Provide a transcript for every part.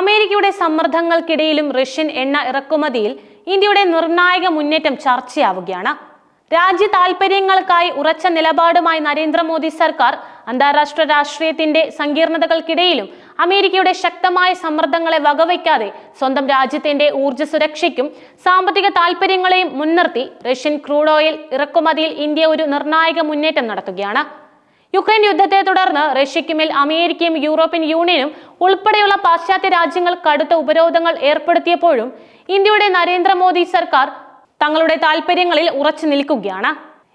അമേരിക്കയുടെ സമ്മർദ്ദങ്ങൾക്കിടയിലും റഷ്യൻ എണ്ണ ഇറക്കുമതിയിൽ ഇന്ത്യയുടെ നിർണായക മുന്നേറ്റം ചർച്ചയാവുകയാണ്. രാജ്യ താൽപര്യങ്ങൾക്കായി ഉറച്ച നിലപാടുമായി നരേന്ദ്രമോദി സർക്കാർ അന്താരാഷ്ട്ര രാഷ്ട്രീയത്തിന്റെ സങ്കീർണതകൾക്കിടയിലും അമേരിക്കയുടെ ശക്തമായ സമ്മർദ്ദങ്ങളെ വകവയ്ക്കാതെ സ്വന്തം രാജ്യത്തിന്റെ ഊർജ സുരക്ഷയ്ക്കും സാമ്പത്തിക താൽപര്യങ്ങളെയും മുൻനിർത്തി റഷ്യൻ ക്രൂഡ് ഓയിൽ ഇറക്കുമതിയിൽ ഇന്ത്യ ഒരു നിർണായക മുന്നേറ്റം നടത്തുകയാണ്. യുക്രൈൻ യുദ്ധത്തെ തുടർന്ന് റഷ്യയ്ക്ക് മേൽ അമേരിക്കയും യൂറോപ്യൻ യൂണിയനും ഉൾപ്പെടെയുള്ള പാശ്ചാത്യ രാജ്യങ്ങൾ കടുത്ത ഉപരോധങ്ങൾ ഏർപ്പെടുത്തിയപ്പോഴും ഇന്ത്യയുടെ നരേന്ദ്രമോദി സർക്കാർ തങ്ങളുടെ താൽപര്യങ്ങളിൽ ഉറച്ചു നിൽക്കുകയാണ്.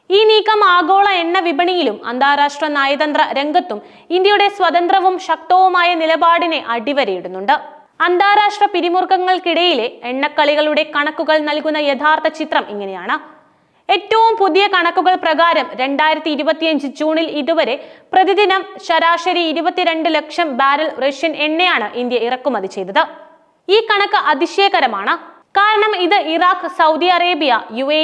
ഈ നീക്കം ആഗോള എണ്ണ വിപണിയിലും അന്താരാഷ്ട്ര നയതന്ത്ര രംഗത്തും ഇന്ത്യയുടെ സ്വതന്ത്രവും ശക്തവുമായ നിലപാടിനെ അടിവരയിടുന്നുണ്ട്. അന്താരാഷ്ട്ര പിരിമുറുക്കങ്ങൾക്കിടയിലെ എണ്ണക്കളികളുടെ കണക്കുകൾ നൽകുന്ന യഥാർത്ഥ ചിത്രം ഇങ്ങനെയാണ്. ഏറ്റവും പുതിയ കണക്കുകൾ പ്രകാരം രണ്ടായിരത്തി ഇരുപത്തിയഞ്ച് ജൂണിൽ ഇതുവരെ പ്രതിദിനം ശരാശരി ഇരുപത്തിരണ്ട് ലക്ഷം ബാരൽ റഷ്യൻ എണ്ണയാണ് ഇന്ത്യ ഇറക്കുമതി ചെയ്തത്. ഈ കണക്ക് അതിശയകരമാണ്. കാരണം ഇത് Iraq Saudi Arabia U A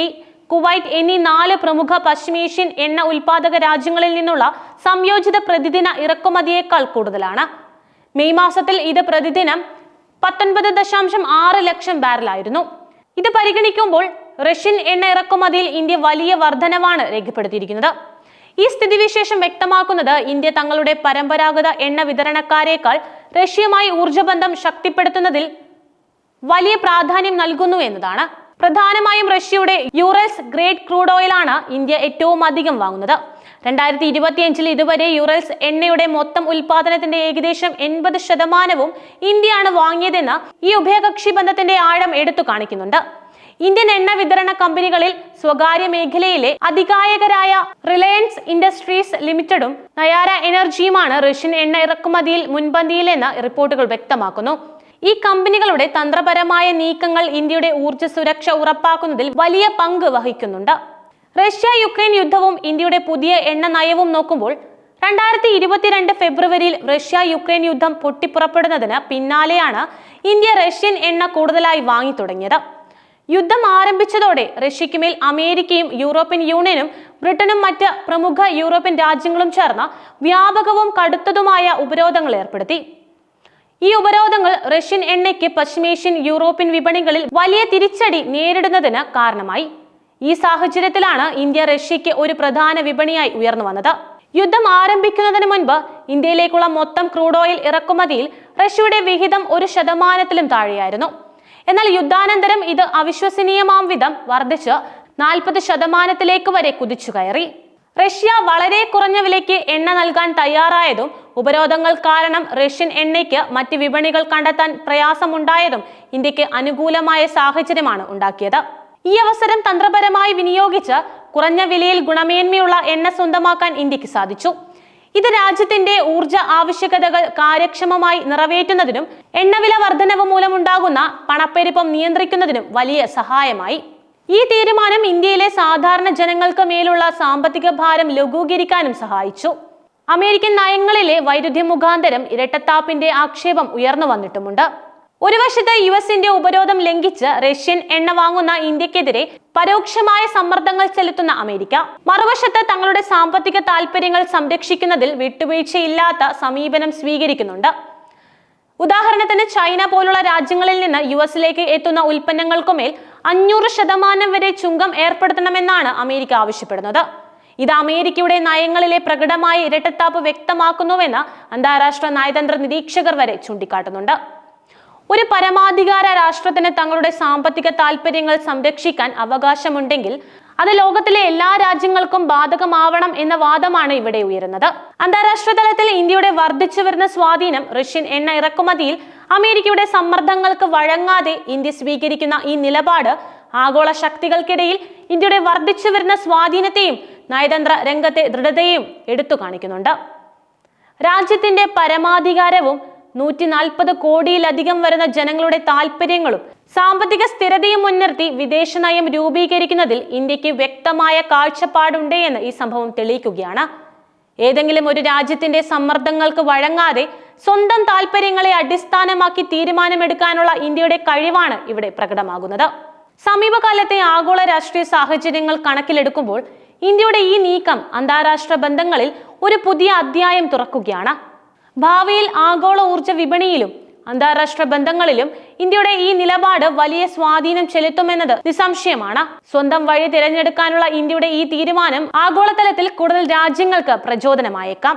Kuwait എന്നീ നാല് പ്രമുഖ പശ്ചിമേഷ്യൻ എണ്ണ ഉൽപാദക രാജ്യങ്ങളിൽ നിന്നുള്ള സംയോജിത പ്രതിദിന ഇറക്കുമതിയേക്കാൾ കൂടുതലാണ്. മെയ് മാസത്തിൽ ഇത് പ്രതിദിനം പത്തൊൻപത് ദശാംശം ആറ് ലക്ഷം ബാരലായിരുന്നു ഇത് പരിഗണിക്കുമ്പോൾ റഷ്യൻ എണ്ണ ഇറക്കുമതിയിൽ ഇന്ത്യ വലിയ വർധനവാണ് രേഖപ്പെടുത്തിയിരിക്കുന്നത്. ഈ സ്ഥിതിവിശേഷം വ്യക്തമാക്കുന്നത് ഇന്ത്യ തങ്ങളുടെ പരമ്പരാഗത എണ്ണ വിതരണക്കാരേക്കാൾ റഷ്യയുമായി ഊർജബന്ധം ശക്തിപ്പെടുത്തുന്നതിൽ വലിയ പ്രാധാന്യം നൽകുന്നു എന്നതാണ്. പ്രധാനമായും റഷ്യയുടെ യൂറൽസ് ഗ്രേഡ് ക്രൂഡ് ഓയിലാണ് ഇന്ത്യ ഏറ്റവും അധികം വാങ്ങുന്നത്. രണ്ടായിരത്തി ഇരുപത്തിയഞ്ചിൽ ഇതുവരെ യൂറൽസ് എണ്ണയുടെ മൊത്തം ഉൽപാദനത്തിന്റെ ഏകദേശം എൺപത് ശതമാനവും ഇന്ത്യയാണ് വാങ്ങിയതെന്ന് ഈ ഉഭയകക്ഷി ബന്ധത്തിന്റെ ആഴം എടുത്തു കാണിക്കുന്നുണ്ട്. ഇന്ത്യൻ എണ്ണ വിതരണ കമ്പനികളിൽ സ്വകാര്യ മേഖലയിലെ അധികായകരായ റിലയൻസ് ഇൻഡസ്ട്രീസ് ലിമിറ്റഡും നയാര എനർജിയുമാണ് റഷ്യൻ എണ്ണ ഇറക്കുമതിയിൽ മുൻപന്തിയിലെന്ന് റിപ്പോർട്ടുകൾ വ്യക്തമാക്കുന്നു. ഈ കമ്പനികളുടെ തന്ത്രപരമായ നീക്കങ്ങൾ ഇന്ത്യയുടെ ഊർജ സുരക്ഷ ഉറപ്പാക്കുന്നതിൽ വലിയ പങ്ക് വഹിക്കുന്നുണ്ട്. റഷ്യ യുക്രൈൻ യുദ്ധവും ഇന്ത്യയുടെ പുതിയ എണ്ണ നയവും നോക്കുമ്പോൾ രണ്ടായിരത്തി ഇരുപത്തിരണ്ട് ഫെബ്രുവരിയിൽ റഷ്യ യുക്രൈൻ യുദ്ധം പൊട്ടിപ്പുറപ്പെടുന്നതിന് പിന്നാലെയാണ് ഇന്ത്യ റഷ്യൻ എണ്ണ കൂടുതലായി വാങ്ങി തുടങ്ങിയത് യുദ്ധം ആരംഭിച്ചതോടെ റഷ്യയ്ക്കുമേൽ അമേരിക്കയും യൂറോപ്യൻ യൂണിയനും ബ്രിട്ടനും മറ്റ് പ്രമുഖ യൂറോപ്യൻ രാജ്യങ്ങളും ചേർന്ന് വ്യാപകവും കടുത്തതുമായ ഉപരോധങ്ങൾ ഏർപ്പെടുത്തി. ഈ ഉപരോധങ്ങൾ റഷ്യൻ എണ്ണയ്ക്ക് പശ്ചിമേഷ്യൻ യൂറോപ്യൻ വിപണികളിൽ വലിയ തിരിച്ചടി നേരിടുന്നതിന് കാരണമായി. ഈ സാഹചര്യത്തിലാണ് ഇന്ത്യ റഷ്യയ്ക്ക് ഒരു പ്രധാന വിപണിയായി ഉയർന്നു വന്നത്. യുദ്ധം ആരംഭിക്കുന്നതിന് മുൻപ് ഇന്ത്യയിലേക്കുള്ള മൊത്തം ക്രൂഡ് ഓയിൽ ഇറക്കുമതിയിൽ റഷ്യയുടെ വിഹിതം ഒരു ശതമാനത്തിലും താഴെയായിരുന്നു. എന്നാൽ യുദ്ധാനന്തരം ഇത് അവിശ്വസനീയമാം വിധം വർദ്ധിച്ച് നാൽപ്പത് ശതമാനത്തിലേക്ക് വരെ കുതിച്ചു കയറി. റഷ്യ വളരെ കുറഞ്ഞ വിലയ്ക്ക് എണ്ണ നൽകാൻ തയ്യാറായതും ഉപരോധങ്ങൾ കാരണം റഷ്യൻ എണ്ണയ്ക്ക് മറ്റ് വിപണികൾ കണ്ടെത്താൻ പ്രയാസമുണ്ടായതും ഇന്ത്യയ്ക്ക് അനുകൂലമായ സാഹചര്യമാണ് ഉണ്ടാക്കിയത്. ഈ അവസരം തന്ത്രപരമായി വിനിയോഗിച്ച് കുറഞ്ഞ വിലയിൽ ഗുണമേന്മയുള്ള എണ്ണ സ്വന്തമാക്കാൻ ഇന്ത്യയ്ക്ക് സാധിച്ചു. ഇത് രാജ്യത്തിന്റെ ഊർജ ആവശ്യകതകൾ കാര്യക്ഷമമായി നിറവേറ്റുന്നതിനും എണ്ണവില വർധനവ് മൂലമുണ്ടാകുന്ന പണപ്പെരുപ്പം നിയന്ത്രിക്കുന്നതിനും വലിയ സഹായമായി. ഈ തീരുമാനം ഇന്ത്യയിലെ സാധാരണ ജനങ്ങൾക്ക് മേലുള്ള സാമ്പത്തിക ഭാരം ലഘൂകരിക്കാനും സഹായിച്ചു. അമേരിക്കൻ നയങ്ങളിലെ വൈരുദ്ധ്യ മുഖാന്തരം ഇരട്ടത്താപ്പിന്റെ ആക്ഷേപം ഉയർന്നു വന്നിട്ടുമുണ്ട്. ഒരു വശത്ത് യു എസിന്റെ ഉപരോധം ലംഘിച്ച് റഷ്യൻ എണ്ണ വാങ്ങുന്ന ഇന്ത്യക്കെതിരെ പരോക്ഷമായ സമ്മർദ്ദങ്ങൾ ചെലുത്തുന്ന അമേരിക്ക മറുവശത്ത് തങ്ങളുടെ സാമ്പത്തിക താൽപര്യങ്ങൾ സംരക്ഷിക്കുന്നതിൽ വിട്ടുവീഴ്ചയില്ലാത്ത സമീപനം സ്വീകരിക്കുന്നുണ്ട്. ഉദാഹരണത്തിന് ചൈന പോലുള്ള രാജ്യങ്ങളിൽ നിന്ന് യു എസിലേക്ക് എത്തുന്ന ഉൽപ്പന്നങ്ങൾക്കുമേൽ അഞ്ഞൂറ് ശതമാനം വരെ ചുങ്കം ഏർപ്പെടുത്തണമെന്നാണ് അമേരിക്ക ആവശ്യപ്പെടുന്നത്. ഇത് അമേരിക്കയുടെ നയങ്ങളിലെ പ്രകടമായ ഇരട്ടത്താപ്പ് വ്യക്തമാക്കുന്നുവെന്ന് അന്താരാഷ്ട്ര നയതന്ത്ര നിരീക്ഷകർ വരെ ചൂണ്ടിക്കാട്ടുന്നുണ്ട്. ഒരു പരമാധികാര രാഷ്ട്രത്തിന് തങ്ങളുടെ സാമ്പത്തിക താല്പര്യങ്ങൾ സംരക്ഷിക്കാൻ അവകാശമുണ്ടെങ്കിൽ അത് ലോകത്തിലെ എല്ലാ രാജ്യങ്ങൾക്കും ബാധകമാവണം എന്ന വാദമാണ് ഇവിടെ ഉയരുന്നത്. അന്താരാഷ്ട്ര തലത്തിൽ ഇന്ത്യയുടെ വർദ്ധിച്ചു വരുന്ന സ്വാധീനം റഷ്യൻ എണ്ണ ഇറക്കുമതിയിൽ അമേരിക്കയുടെ സമ്മർദ്ദങ്ങൾക്ക് വഴങ്ങാതെ ഇന്ത്യ സ്വീകരിക്കുന്ന ഈ നിലപാട് ആഗോള ശക്തികൾക്കിടയിൽ ഇന്ത്യയുടെ വർദ്ധിച്ചു വരുന്ന സ്വാധീനത്തെയും നയതന്ത്ര രംഗത്തെ ദൃഢതയെയും എടുത്തു കാണിക്കുന്നുണ്ട്. രാജ്യത്തിന്റെ പരമാധികാരവും നൂറ്റി നാൽപ്പത് കോടിയിലധികം വരുന്ന ജനങ്ങളുടെ താല്പര്യങ്ങളും സാമ്പത്തിക സ്ഥിരതയും മുൻനിർത്തി വിദേശ നയം രൂപീകരിക്കുന്നതിൽ ഇന്ത്യയ്ക്ക് വ്യക്തമായ കാഴ്ചപ്പാടുണ്ട് എന്ന് ഈ സംഭവം തെളിയിക്കുകയാണ്. ഏതെങ്കിലും ഒരു രാജ്യത്തിന്റെ സമ്മർദ്ദങ്ങൾക്ക് വഴങ്ങാതെ സ്വന്തം താല്പര്യങ്ങളെ അടിസ്ഥാനമാക്കി തീരുമാനമെടുക്കാനുള്ള ഇന്ത്യയുടെ കഴിവാണ് ഇവിടെ പ്രകടമാകുന്നത്. സമീപകാലത്തെ ആഗോള രാഷ്ട്രീയ സാഹചര്യങ്ങൾ കണക്കിലെടുക്കുമ്പോൾ ഇന്ത്യയുടെ ഈ നീക്കം അന്താരാഷ്ട്ര ബന്ധങ്ങളിൽ ഒരു പുതിയ അധ്യായം തുറക്കുകയാണ്. ഭാവിയിൽ ആഗോള ഊർജ വിപണിയിലും അന്താരാഷ്ട്ര ബന്ധങ്ങളിലും ഇന്ത്യയുടെ ഈ നിലപാട് വലിയ സ്വാധീനം ചെലുത്തുമെന്നത് നിസ്സംശയമാണ്. സ്വന്തം വഴി തിരഞ്ഞെടുക്കാനുള്ള ഇന്ത്യയുടെ ഈ തീരുമാനം ആഗോളതലത്തിൽ കൂടുതൽ രാജ്യങ്ങൾക്ക് പ്രചോദനമായേക്കാം.